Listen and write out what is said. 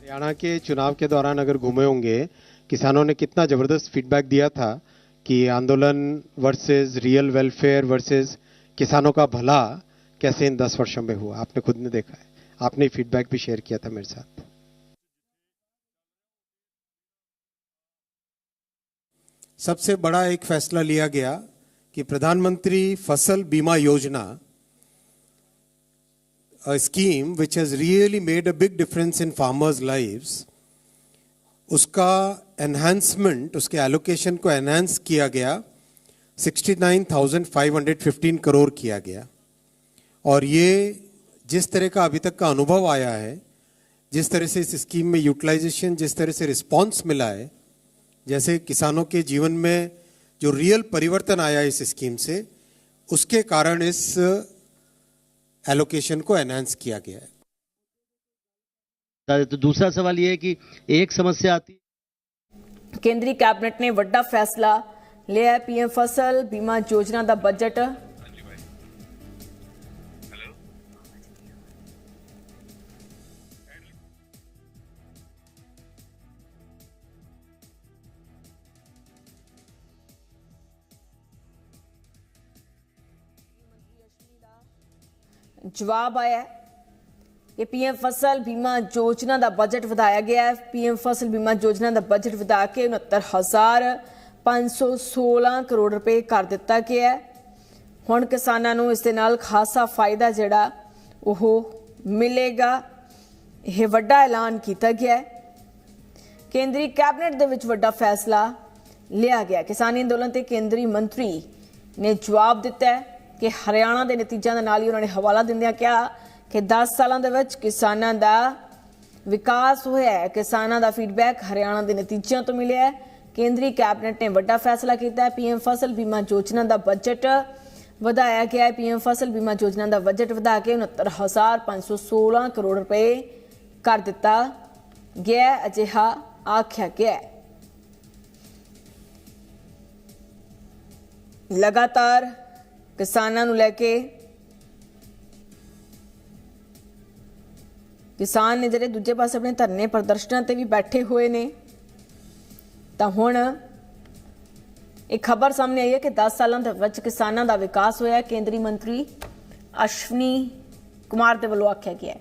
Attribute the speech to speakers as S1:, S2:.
S1: हरियाणा के चुनाव के दौरान अगर घूमे होंगे, किसानों ने कितना ज़बरदस्त फीडबैक दिया था कि आंदोलन वर्सेस रियल वेलफेयर वर्सेस किसानों का भला कैसे इन दस वर्षों में हुआ? आपने खुद ने देखा है। आपने फीडबैक भी शेयर किया था मेरे साथ। सबसे बड़ा एक फैसला लिया गया कि प्रधानमंत्री फ़सल बीमा योजना a scheme which has really made a big difference in farmers' lives, उसका एनहांसमेंट उसके एलोकेशन को एनहांस किया गया 69,515 करोड़ किया गया। और ये जिस तरह का अभी तक का अनुभव आया है जिस तरह से इस स्कीम में यूटिलाइजेशन जिस तरह से रिस्पांस मिला है जैसे किसानों के जीवन में जो रियल परिवर्तन आया इस स्कीम से उसके कारण इस एलोकेशन को एनहांस किया गया है
S2: तो दूसरा सवाल ये है कि एक समस्या आती
S3: ਕੇਂਦਰੀ ਕੈਬਨਿਟ ਨੇ ਵੱਡਾ ਫੈਸਲਾ ਲਿਆ ਪੀਐਮ ਫਸਲ ਬੀਮਾ ਯੋਜਨਾ ਦਾ ਬਜਟ ਜਵਾਬ ਆਇਆ ਹੈ ਕਿ ਪੀਐਮ ਫਸਲ ਬੀਮਾ ਯੋਜਨਾ ਦਾ ਬਜਟ ਵਧਾਇਆ ਗਿਆ ਹੈ। ਪੀਐਮ ਫਸਲ ਬੀਮਾ ਯੋਜਨਾ ਦਾ ਬਜਟ ਵਧਾ ਕੇ 69516 ਕਰੋੜ ਰੁਪਏ ਕਰ ਦਿੱਤਾ ਗਿਆ ਹੈ। ਹੁਣ ਕਿਸਾਨਾਂ ਨੂੰ ਇਸ ਦੇ ਨਾਲ ਖਾਸਾ ਫਾਇਦਾ ਜਿਹੜਾ ਉਹ ਮਿਲੇਗਾ। ਇਹ ਵੱਡਾ ਐਲਾਨ ਕੀਤਾ ਗਿਆ ਹੈ। ਕੇਂਦਰੀ ਕੈਬਨਿਟ ਦੇ ਵਿੱਚ ਵੱਡਾ ਫੈਸਲਾ ਲਿਆ ਗਿਆ। ਕਿਸਾਨੀ ਅੰਦੋਲਨ ਤੇ ਕੇਂਦਰੀ ਮੰਤਰੀ ਨੇ ਜਵਾਬ ਦਿੱਤਾ ਹੈ। ਕਿ ਹਰਿਆਣਾ ਦੇ ਨਤੀਜਿਆਂ ਦੇ ਨਾਲ ਹੀ ਉਹਨਾਂ ਨੇ ਹਵਾਲਾ ਦਿੰਦਿਆਂ ਕਿਹਾ ਕਿ 10 ਸਾਲਾਂ ਦੇ ਵਿੱਚ ਕਿਸਾਨਾਂ ਦਾ ਵਿਕਾਸ ਹੋਇਆ ਹੈ। ਕਿਸਾਨਾਂ ਦਾ ਫੀਡਬੈਕ ਹਰਿਆਣਾ ਦੇ ਨਤੀਜਿਆਂ ਤੋਂ ਮਿਲਿਆ ਹੈ। ਕੇਂਦਰੀ ਕੈਬਨਿਟ ਨੇ ਵੱਡਾ ਫੈਸਲਾ ਕੀਤਾ ਹੈ। ਪੀਐਮ ਫਸਲ ਬੀਮਾ ਯੋਜਨਾ ਦਾ ਬਜਟ ਵਧਾਇਆ ਗਿਆ ਹੈ। ਪੀਐਮ ਫਸਲ ਬੀਮਾ ਯੋਜਨਾ ਦਾ ਬਜਟ ਵਧਾ ਕੇ 69516 ਕਰੋੜ ਰੁਪਏ ਕਰ ਦਿੱਤਾ ਗਿਆ ਅਜਿਹਾ ਆਖਿਆ ਗਿਆ ਲਗਾਤਾਰ ਕਿਸਾਨਾਂ ਨੂੰ ਲੈ ਕੇ ਕਿਸਾਨ ਨੇ ਜਿਹੜੇ ਦੂਜੇ ਪਾਸੇ ਆਪਣੇ ਧਰਨੇ ਪ੍ਰਦਰਸ਼ਨਾਂ ਤੇ ਵੀ ਬੈਠੇ ਹੋਏ ਨੇ, ਤਾਂ ਹੁਣ ਇਹ ਖਬਰ ਸਾਹਮਣੇ ਆਈ ਹੈ ਕਿ 10 ਸਾਲਾਂ ਦੇ ਵਿੱਚ ਕਿਸਾਨਾਂ ਦਾ ਵਿਕਾਸ ਹੋਇਆ। ਕੇਂਦਰੀ ਮੰਤਰੀ ਅਸ਼ਵਨੀ ਕੁਮਾਰ ਦੇ ਵੱਲੋਂ ਆਖਿਆ ਗਿਆ ਹੈ।